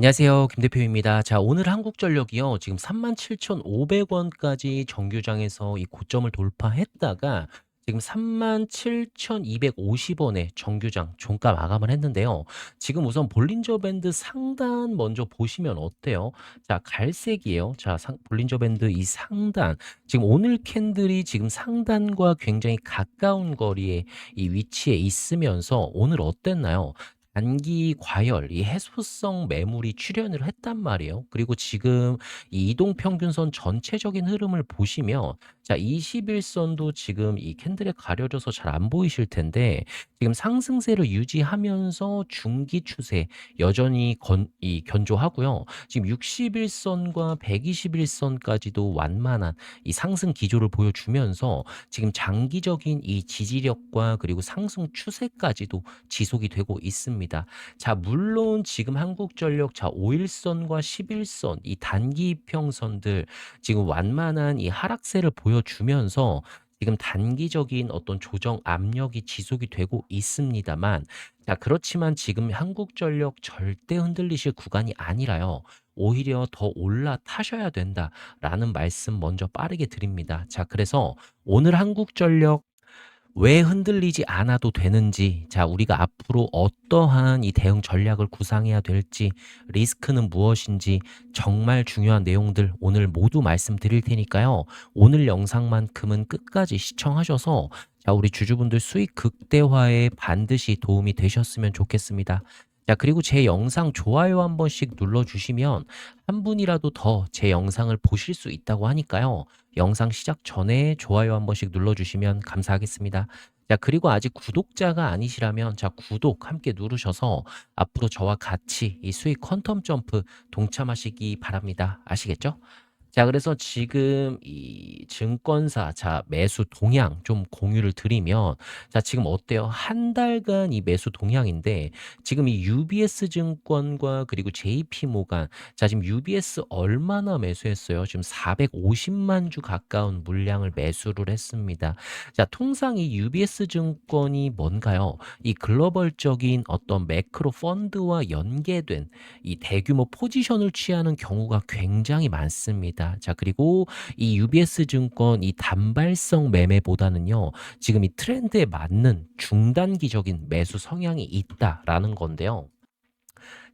안녕하세요. 김 대표입니다. 자, 오늘 한국전력이요. 지금 37,500 원까지 정규장에서 이 고점을 돌파했다가 지금 37,250 원에 정규장 종가 마감을 했는데요. 지금 우선 볼린저 밴드 상단 먼저 보시면 어때요? 자, 갈색이에요. 자, 상, 볼린저 밴드 이 상단. 지금 오늘 캔들이 지금 상단과 굉장히 가까운 거리에 이 위치에 있으면서 오늘 어땠나요? 단기 과열, 이 해소성 매물이 출현을 했단 말이에요. 그리고 지금 이 이동 평균선 전체적인 흐름을 보시면 자, 21선도 지금 이 캔들에 가려져서 잘 안 보이실 텐데 지금 상승세를 유지하면서 중기 추세 여전히 건, 이 견조하고요. 지금 61선과 121선까지도 완만한 이 상승 기조를 보여주면서 지금 장기적인 이 지지력과 그리고 상승 추세까지도 지속이 되고 있습니다. 자, 물론 지금 한국전력 자 5일선과 11선 이 단기 평선들 지금 완만한 이 하락세를 보여 주면서 지금 단기적인 어떤 조정 압력이 지속이 되고 있습니다만 자, 그렇지만 지금 한국전력 절대 흔들리실 구간이 아니라요. 오히려 더 올라타셔야 된다라는 말씀 먼저 빠르게 드립니다. 자, 그래서 오늘 한국전력 왜 흔들리지 않아도 되는지, 자, 우리가 앞으로 어떠한 이 대응 전략을 구상해야 될지, 리스크는 무엇인지 정말 중요한 내용들 오늘 모두 말씀드릴 테니까요. 오늘 영상만큼은 끝까지 시청하셔서 자, 우리 주주분들 수익 극대화에 반드시 도움이 되셨으면 좋겠습니다. 자, 그리고 제 영상 좋아요 한 번씩 눌러주시면 한 분이라도 더 제 영상을 보실 수 있다고 하니까요. 영상 시작 전에 좋아요 한 번씩 눌러주시면 감사하겠습니다. 자, 그리고 아직 구독자가 아니시라면 자, 구독 함께 누르셔서 앞으로 저와 같이 이 수익 퀀텀 점프 동참하시기 바랍니다. 아시겠죠? 자, 그래서 지금 이 증권사 자 매수 동향 좀 공유를 드리면 자, 지금 어때요? 한 달간 이 매수 동향인데 지금 이 UBS 증권과 그리고 JP 모간 자, 지금 UBS 얼마나 매수했어요? 지금 450만 주 가까운 물량을 매수를 했습니다. 자, 통상 이 UBS 증권이 뭔가요? 이 글로벌적인 어떤 매크로 펀드와 연계된 이 대규모 포지션을 취하는 경우가 굉장히 많습니다. 있습니다. 자, 그리고 이 UBS 증권 이 단발성 매매보다는요, 지금 이 트렌드에 맞는 중단기적인 매수 성향이 있다라는 건데요.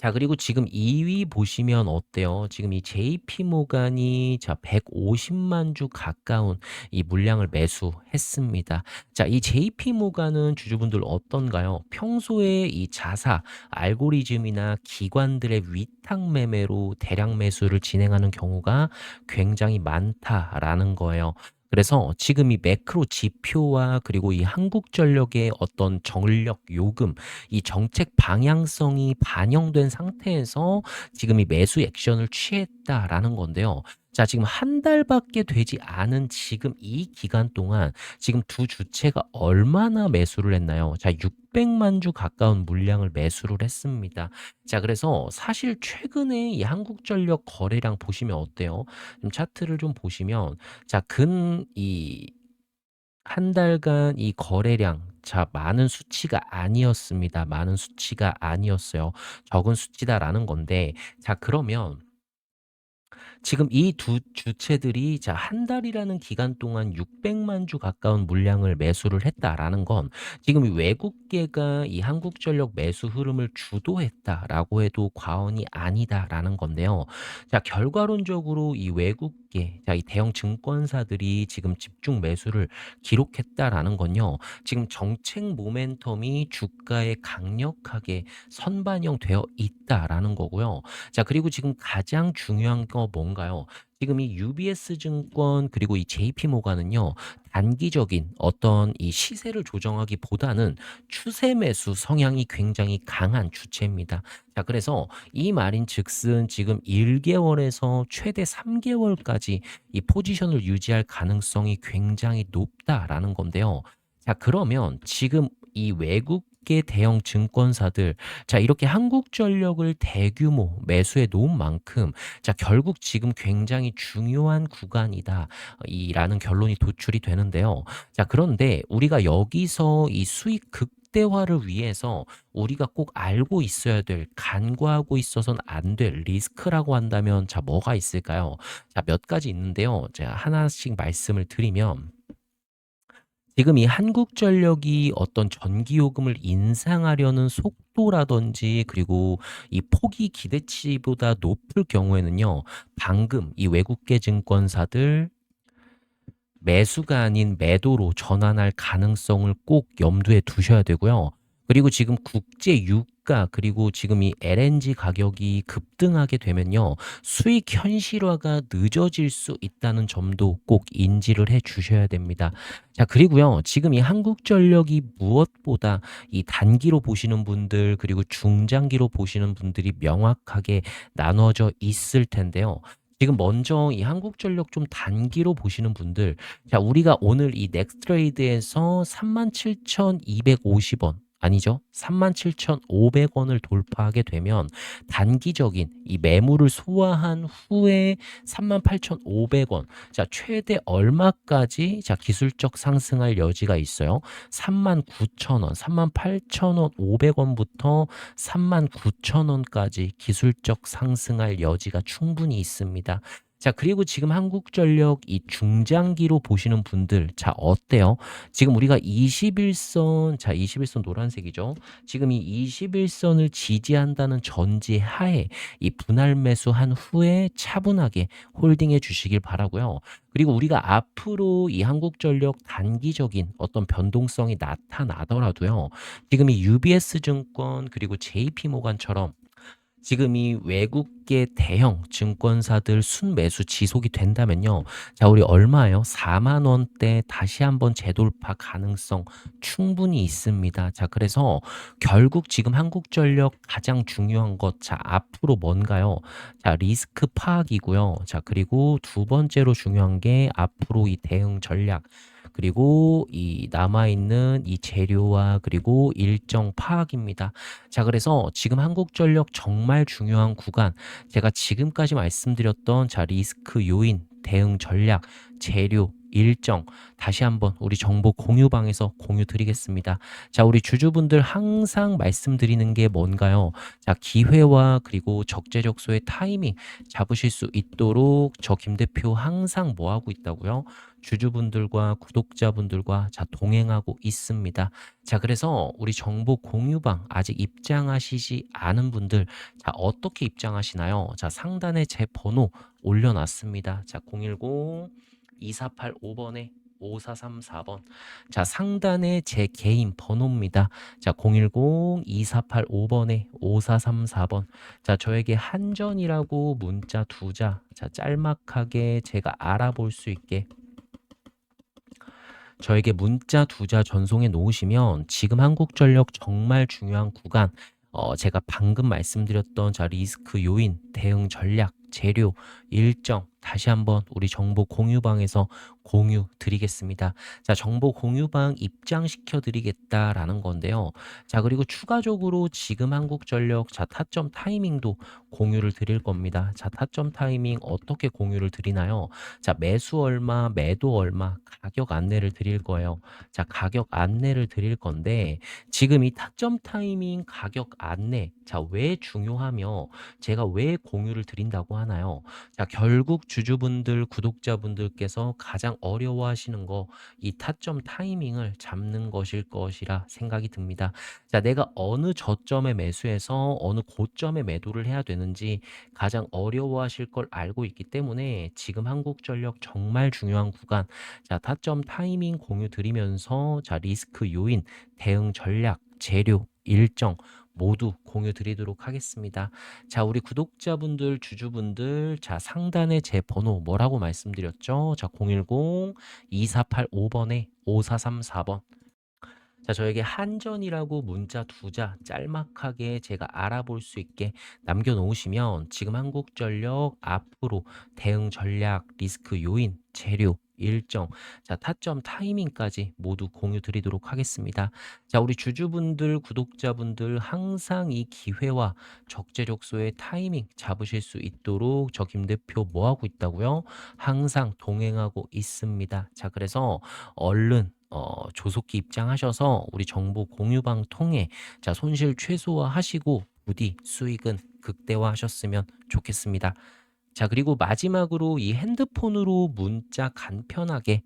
자, 그리고 지금 2위 보시면 어때요? 지금 이 JP 모간이 자, 150만 주 가까운 이 물량을 매수했습니다. 자, 이 JP 모간은 주주분들 어떤가요? 평소에 이 자사 알고리즘이나 기관들의 위탁 매매로 대량 매수를 진행하는 경우가 굉장히 많다라는 거예요. 그래서 지금 이 매크로 지표와 그리고 이 한국전력의 어떤 전력 요금, 이 정책 방향성이 반영된 상태에서 지금 이 매수 액션을 취했다라는 건데요. 자, 지금 한 달밖에 되지 않은 지금 이 기간 동안 지금 두 주체가 얼마나 매수를 했나요? 자, 600만 주 가까운 물량을 매수를 했습니다. 자, 그래서 사실 최근에 이 한국전력 거래량 보시면 어때요? 좀 차트를 좀 보시면 자, 근 이 한 달간 이 거래량 자, 많은 수치가 아니었습니다. 많은 수치가 아니었어요. 적은 수치다라는 건데 자, 그러면 지금 이 두 주체들이 자, 한 달이라는 기간 동안 600만 주 가까운 물량을 매수를 했다라는 건 지금 이 외국계가 이 한국전력 매수 흐름을 주도했다라고 해도 과언이 아니다라는 건데요. 자, 결과론적으로 이 외국계, 자, 이 대형 증권사들이 지금 집중 매수를 기록했다라는 건요. 지금 정책 모멘텀이 주가에 강력하게 선반영되어 있다라는 거고요. 자, 그리고 지금 가장 중요한 거 뭔가 요? 지금 이 UBS 증권 그리고 이 JP 모간은요. 단기적인 어떤 이 시세를 조정하기보다는 추세 매수 성향이 굉장히 강한 주체입니다. 자, 그래서 이 말인 즉슨 지금 1개월에서 최대 3개월까지 이 포지션을 유지할 가능성이 굉장히 높다라는 건데요. 자, 그러면 지금 이 외국계 대형 증권사들 자 이렇게 한국전력을 대규모 매수해 놓은 만큼 자 결국 지금 굉장히 중요한 구간이다 이라는 결론이 도출이 되는데요. 자 그런데 우리가 여기서 이 수익 극 극대화를 위해서 우리가 꼭 알고 있어야 될 간과하고 있어서는 안 될 리스크라고 한다면 자 뭐가 있을까요? 자 몇 가지 있는데요. 제가 하나씩 말씀을 드리면 지금 이 한국전력이 어떤 전기요금을 인상하려는 속도라든지 그리고 이 폭이 기대치보다 높을 경우에는요. 방금 이 외국계 증권사들 매수가 아닌 매도로 전환할 가능성을 꼭 염두에 두셔야 되고요. 그리고 지금 국제 유 가 그리고 지금 이 LNG 가격이 급등하게 되면요. 수익 현실화가 늦어질 수 있다는 점도 꼭 인지를 해 주셔야 됩니다. 자, 그리고요. 지금 이 한국전력이 무엇보다 이 단기로 보시는 분들 그리고 중장기로 보시는 분들이 명확하게 나눠져 있을 텐데요. 지금 먼저 이 한국전력 좀 단기로 보시는 분들, 자, 우리가 오늘 이 넥스트레이드에서 37,250원, 아니죠. 37,500원을 돌파하게 되면 단기적인 이 매물을 소화한 후에 38,500원. 자, 최대 얼마까지 자, 기술적 상승할 여지가 있어요. 39,000원, 38,000원, 500원부터 39,000원까지 기술적 상승할 여지가 충분히 있습니다. 자, 그리고 지금 한국전력 이 중장기로 보시는 분들, 자, 어때요? 지금 우리가 21선, 자, 21선 노란색이죠. 지금 이 21선을 지지한다는 전제 하에 이 분할 매수한 후에 차분하게 홀딩해 주시길 바라고요. 그리고 우리가 앞으로 이 한국전력 단기적인 어떤 변동성이 나타나더라도요. 지금 이 UBS 증권 그리고 JP모간처럼 지금 이 외국계 대형 증권사들 순매수 지속이 된다면요. 자, 우리 얼마예요? 4만 원대 다시 한번 재돌파 가능성 충분히 있습니다. 자, 그래서 결국 지금 한국전력 가장 중요한 것, 자, 앞으로 뭔가요? 자, 리스크 파악이고요. 자, 그리고 두 번째로 중요한 게 앞으로 이 대응 전략. 그리고 이 남아있는 이 재료와 그리고 일정 파악입니다. 자, 그래서 지금 한국전력 정말 중요한 구간, 제가 지금까지 말씀드렸던 자, 리스크 요인, 대응 전략, 재료, 일정 다시 한번 우리 정보 공유방에서 공유 드리겠습니다. 자, 우리 주주분들 항상 말씀드리는 게 뭔가요? 자, 기회와 그리고 적재적소의 타이밍 잡으실 수 있도록 저 김 대표 항상 뭐 하고 있다고요? 주주분들과 구독자분들과 자 동행하고 있습니다. 자, 그래서 우리 정보 공유방 아직 입장하시지 않은 분들 자, 어떻게 입장하시나요? 자, 상단에 제 번호 올려놨습니다. 자, 010 2485번에 5434번. 자, 상단에 제 개인 번호입니다. 자, 010-2485번에 5434번. 자, 저에게 한전이라고 문자 두 자, 자, 짤막하게 제가 알아볼 수 있게 저에게 문자 두 자 전송해 놓으시면 지금 한국전력 정말 중요한 구간, 어, 제가 방금 말씀드렸던 자, 리스크 요인, 대응 전략, 재료, 일정, 다시 한번 우리 정보 공유방에서 공유 드리겠습니다. 자, 정보 공유방 입장시켜 드리겠다라는 건데요. 자, 그리고 추가적으로 지금 한국전력 자, 타점 타이밍도 공유를 드릴 겁니다. 자, 타점 타이밍 어떻게 공유를 드리나요? 자, 매수 얼마, 매도 얼마 가격 안내를 드릴 거예요. 자, 가격 안내를 드릴 건데 지금 이 타점 타이밍 가격 안내 자, 왜 중요하며 제가 왜 공유를 드린다고 하나요? 자, 결국 주주분들, 구독자분들께서 가장 어려워하시는 거 이 타점 타이밍을 잡는 것일 것이라 생각이 듭니다. 자, 내가 어느 저점에 매수해서 어느 고점에 매도를 해야 되는지 가장 어려워하실 걸 알고 있기 때문에 지금 한국전력 정말 중요한 구간 자, 타점 타이밍 공유 드리면서 자, 리스크 요인, 대응 전략, 재료, 일정 모두 공유 드리도록 하겠습니다. 자, 우리 구독자분들, 주주분들, 자, 상단에 제 번호 뭐라고 말씀드렸죠? 자, 010-2485번에 5434번. 자, 저에게 한전이라고 문자 두자 짤막하게 제가 알아볼 수 있게 남겨놓으시면 지금 한국전력 앞으로 대응 전략, 리스크 요인, 재료, 일정, 자, 타점 타이밍까지 모두 공유 드리도록 하겠습니다. 자, 우리 주주분들, 구독자분들 항상 이 기회와 적재적소의 타이밍 잡으실 수 있도록 저 김 대표 뭐 하고 있다고요? 항상 동행하고 있습니다. 자, 그래서 얼른 어 조속히 입장하셔서 우리 정보 공유방 통해 자 손실 최소화하시고 부디 수익은 극대화하셨으면 좋겠습니다. 자 그리고 마지막으로 이 핸드폰으로 문자 간편하게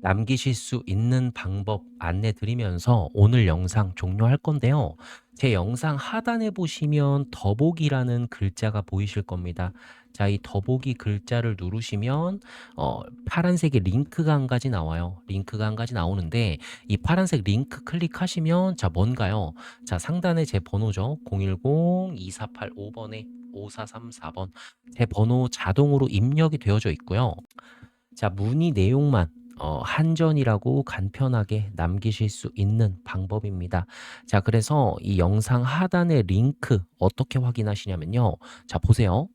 남기실 수 있는 방법 안내 드리면서 오늘 영상 종료할 건데요. 제 영상 하단에 보시면 더보기라는 글자가 보이실 겁니다. 자, 이 더보기 글자를 누르시면 어, 파란색의 링크가 한 가지 나와요. 링크가 한 가지 나오는데 이 파란색 링크 클릭하시면 자, 뭔가요? 자, 상단에 제 번호죠. 010-2485번에 5434번 제 번호 자동으로 입력이 되어져 있고요. 자, 문의 내용만 어, 한전이라고 간편하게 남기실 수 있는 방법입니다. 자, 그래서 이 영상 하단의 링크 어떻게 확인하시냐면요. 자, 보세요.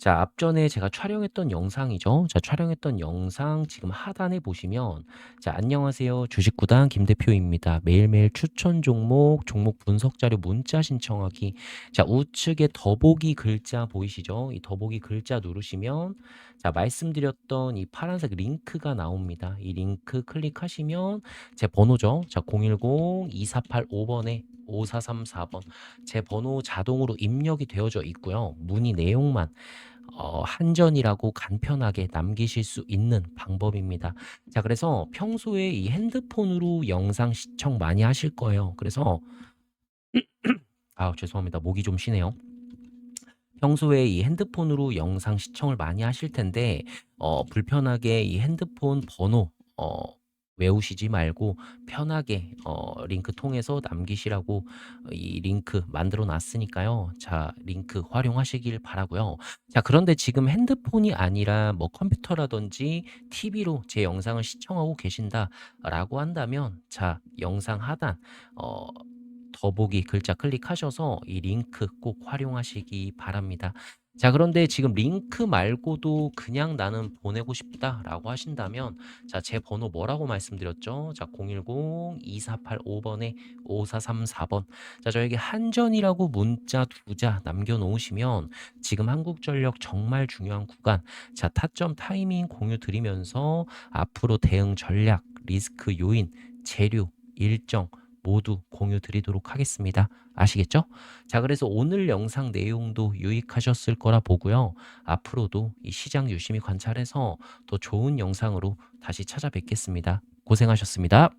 자, 앞전에 제가 촬영했던 영상이죠. 자, 촬영했던 영상 지금 하단에 보시면 자, 안녕하세요. 주식구단 김 대표입니다. 매일매일 추천 종목, 종목 분석 자료 문자 신청하기. 자, 우측에 더보기 글자 보이시죠? 이 더보기 글자 누르시면 자, 말씀드렸던 이 파란색 링크가 나옵니다. 이 링크 클릭하시면 제 번호죠. 자, 010-2485번에 5434번 제 번호 자동으로 입력이 되어져 있고요. 문의 내용만 어, 한전이라고 간편하게 남기실 수 있는 방법입니다. 자, 그래서 평소에 이 핸드폰으로 영상 시청 많이 하실 거예요. 그래서 아, 죄송합니다. 목이 좀 쉬네요. 평소에 이 핸드폰으로 영상 시청을 많이 하실 텐데 어, 불편하게 이 핸드폰 번호 어, 외우시지 말고 편하게 어, 링크 통해서 남기시라고 이 링크 만들어 놨으니까요. 자, 링크 활용하시길 바라고요. 자, 그런데 지금 핸드폰이 아니라 뭐 컴퓨터라든지 TV로 제 영상을 시청하고 계신다라고 한다면 자, 영상 하단 어 더보기 글자 클릭하셔서 이 링크 꼭 활용하시기 바랍니다. 자, 그런데 지금 링크 말고도 그냥 나는 보내고 싶다라고 하신다면 자, 제 번호 뭐라고 말씀드렸죠? 자, 010-2485번에 5434번. 자, 저에게 한전이라고 문자 두자 남겨 놓으시면 지금 한국전력 정말 중요한 구간. 자, 타점 타이밍 공유 드리면서 앞으로 대응 전략, 리스크 요인, 재료, 일정 모두 공유 드리도록 하겠습니다. 아시겠죠? 자, 그래서 오늘 영상 내용도 유익하셨을 거라 보고요. 앞으로도 이 시장 유심히 관찰해서 더 좋은 영상으로 다시 찾아뵙겠습니다. 고생하셨습니다.